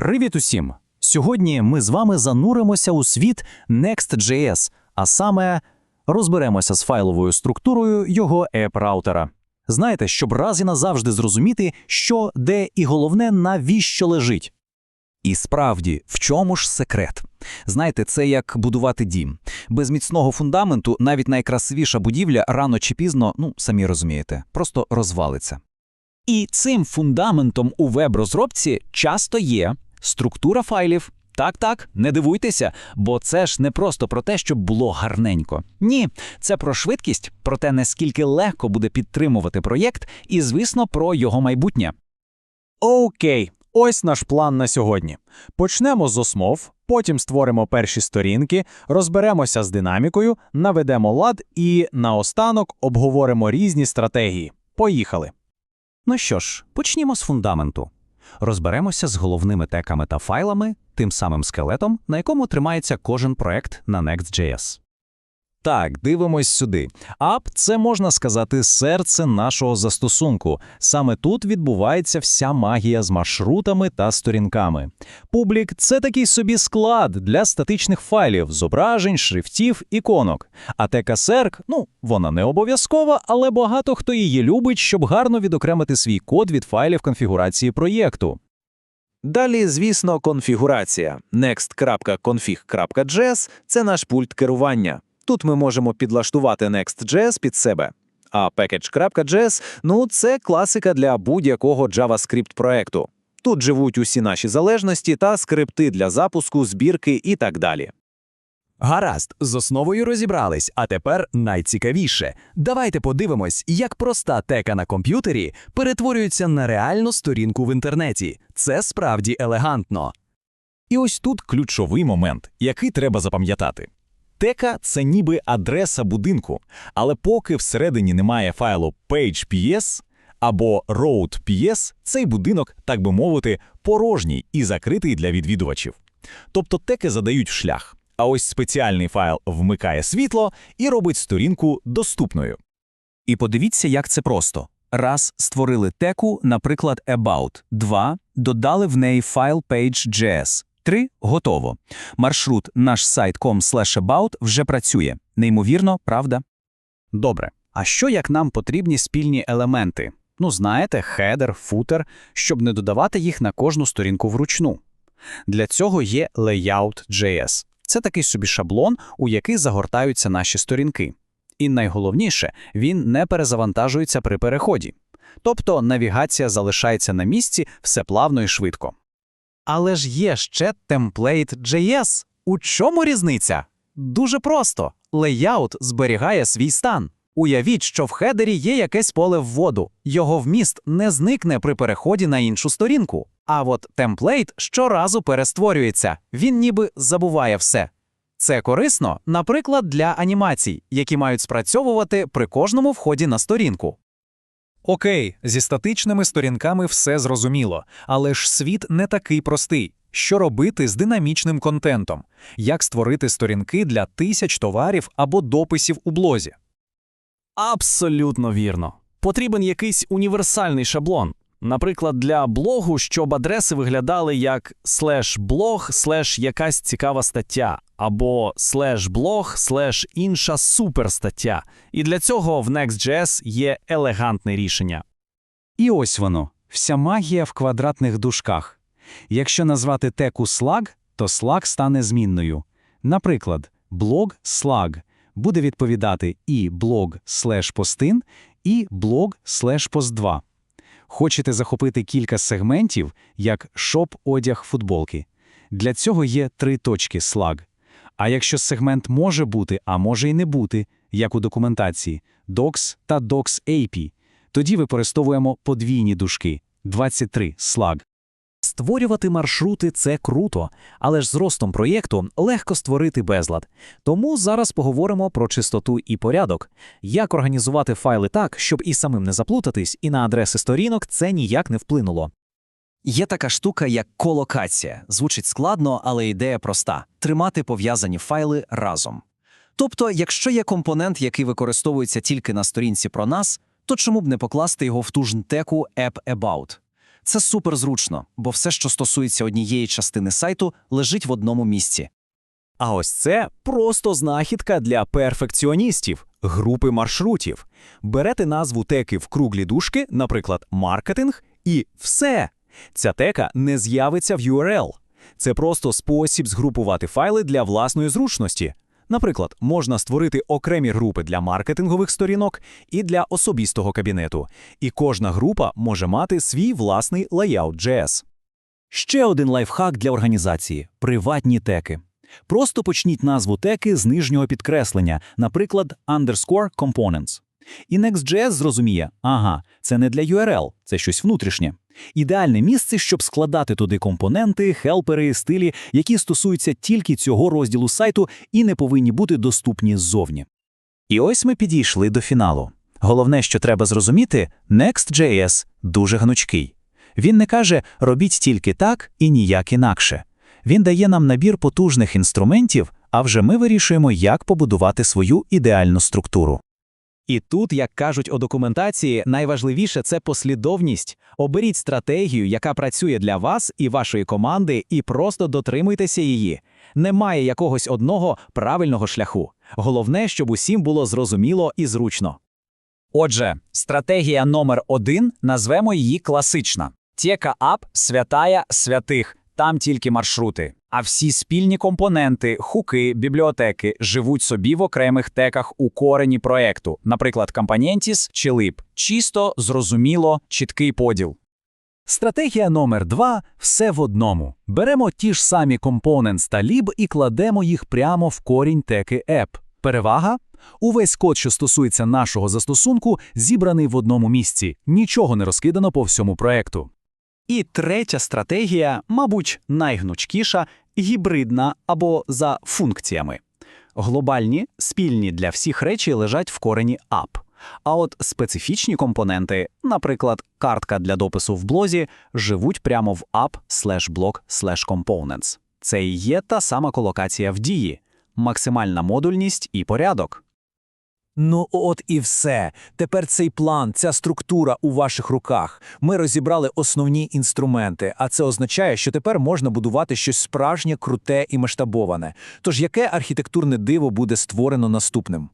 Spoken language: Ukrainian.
Привіт усім! Сьогодні ми з вами зануримося у світ Next.js, а саме розберемося з файловою структурою його еп-раутера. Знаєте, щоб раз і назавжди зрозуміти, що, де і головне, навіщо лежить. І справді, в чому ж секрет? Знаєте, це як будувати дім. Без міцного фундаменту навіть найкрасивіша будівля рано чи пізно, ну самі розумієте, просто розвалиться. І цим фундаментом у веб-розробці часто є структура файлів. Так, так, не дивуйтеся, бо це ж не просто про те, щоб було гарненько. Ні, це про швидкість, про те, наскільки легко буде підтримувати проєкт, і, звісно, про його майбутнє. Окей, ось наш план на сьогодні. Почнемо з основ, потім створимо перші сторінки, розберемося з динамікою, наведемо лад і наостанок обговоримо різні стратегії. Поїхали. Ну що ж, почнімо з фундаменту. Розберемося з головними теками та файлами, тим самим скелетом, на якому тримається кожен проект на Next.js. Так, дивимось сюди. Ап це можна сказати серце нашого застосунку. Саме тут відбувається вся магія з маршрутами та сторінками. Публік це такий собі склад для статичних файлів, зображень, шрифтів, іконок. А тека серк, ну, вона не обов'язкова, але багато хто її любить, щоб гарно відокремити свій код від файлів конфігурації проєкту. Далі, звісно, конфігурація. next.config.js – це наш пульт керування. Тут ми можемо підлаштувати Next.js під себе. А package.js – ну, це класика для будь-якого JavaScript проекту. Тут живуть усі наші залежності та скрипти для запуску, збірки і так далі. Гаразд, з основою розібрались, а тепер найцікавіше. Давайте подивимось, як проста тека на комп'ютері перетворюється на реальну сторінку в інтернеті. Це справді елегантно. І ось тут ключовий момент, який треба запам'ятати. Тека це ніби адреса будинку, але поки всередині немає файлу page.ps або road.ps, цей будинок, так би мовити, порожній і закритий для відвідувачів. Тобто теки задають шлях, а ось спеціальний файл вмикає світло і робить сторінку доступною. І подивіться, як це просто. Раз створили теку, наприклад, about. Два додали в неї файл page.js. Три готово. Маршрут наш сайт com/about вже працює. Неймовірно, правда? Добре. А що як нам потрібні спільні елементи? Ну, знаєте, хедер, футер, щоб не додавати їх на кожну сторінку вручну. Для цього є Layout.js. Це такий собі шаблон, у який загортаються наші сторінки. І найголовніше, він не перезавантажується при переході. Тобто навігація залишається на місці все плавно і швидко. Але ж є ще Template.js. У чому різниця? Дуже просто. Layout зберігає свій стан. Уявіть, що в хедері є якесь поле вводу. Його вміст не зникне при переході на іншу сторінку. А от темплейт щоразу перестворюється, він ніби забуває все. Це корисно, наприклад, для анімацій, які мають спрацьовувати при кожному вході на сторінку. Окей, зі статичними сторінками все зрозуміло, але ж світ не такий простий. Що робити з динамічним контентом? Як створити сторінки для тисяч товарів або дописів у блозі? Абсолютно вірно. Потрібен якийсь універсальний шаблон. Наприклад, для блогу, щоб адреси виглядали як слеш блог, слеш якась цікава стаття, або слеш блог, слеш інша суперстаття. І для цього в Next.js є елегантне рішення. І ось воно, вся магія в квадратних дужках. Якщо назвати теку slug, то slug стане змінною. Наприклад, блог slug буде відповідати і блог слеш постин, і блог слеш пост 2. Хочете захопити кілька сегментів, як шоп, одяг, футболки. Для цього є три точки slug. А якщо сегмент може бути, а може і не бути, як у документації docs та docs AP, тоді використовуємо подвійні дужки 23 slug. Створювати маршрути це круто, але ж з ростом проєкту легко створити безлад. Тому зараз поговоримо про чистоту і порядок, як організувати файли так, щоб і самим не заплутатись, і на адреси сторінок це ніяк не вплинуло. Є така штука, як колокація. Звучить складно, але ідея проста тримати пов'язані файли разом. Тобто, якщо є компонент, який використовується тільки на сторінці про нас, то чому б не покласти його в ту ж теку app about? Це суперзручно, бо все, що стосується однієї частини сайту, лежить в одному місці. А ось це просто знахідка для перфекціоністів, групи маршрутів. Берете назву теки в круглі дужки, наприклад, маркетинг, і все. Ця тека не з'явиться в URL. Це просто спосіб згрупувати файли для власної зручності. Наприклад, можна створити окремі групи для маркетингових сторінок і для особистого кабінету. І кожна група може мати свій власний layout.js. Ще один лайфхак для організації – приватні теки. Просто почніть назву теки з нижнього підкреслення, наприклад, underscore components. І Next.js зрозуміє, ага, це не для URL, це щось внутрішнє. Ідеальне місце, щоб складати туди компоненти, хелпери, стилі, які стосуються тільки цього розділу сайту і не повинні бути доступні ззовні. І ось ми підійшли до фіналу. Головне, що треба зрозуміти, Next.js дуже гнучкий. Він не каже «робіть тільки так і ніяк інакше». Він дає нам набір потужних інструментів, а вже ми вирішуємо, як побудувати свою ідеальну структуру. І тут, як кажуть у документації, найважливіше це послідовність. Оберіть стратегію, яка працює для вас і вашої команди, і просто дотримуйтеся її. Немає якогось одного правильного шляху. Головне, щоб усім було зрозуміло і зручно. Отже, стратегія номер один назвемо її класична. Тєка ап святая святих, там тільки маршрути. А всі спільні компоненти, хуки, бібліотеки живуть собі в окремих теках у корені проекту, наприклад, Компонентіс чи лип. Чисто, зрозуміло, чіткий поділ. Стратегія номер два – все в одному. Беремо ті ж самі components та lib і кладемо їх прямо в корінь теки app. Перевага? Увесь код, що стосується нашого застосунку, зібраний в одному місці, нічого не розкидано по всьому проекту. І третя стратегія, мабуть, найгнучкіша – гібридна або за функціями. Глобальні, спільні для всіх речі лежать в корені app. А от специфічні компоненти, наприклад, картка для допису в блозі, живуть прямо в app blog components. Це і є та сама колокація в дії, максимальна модульність і порядок. Ну от і все. Тепер цей план, ця структура у ваших руках. Ми розібрали основні інструменти, а це означає, що тепер можна будувати щось справжнє, круте і масштабоване. Тож яке архітектурне диво буде створено наступним?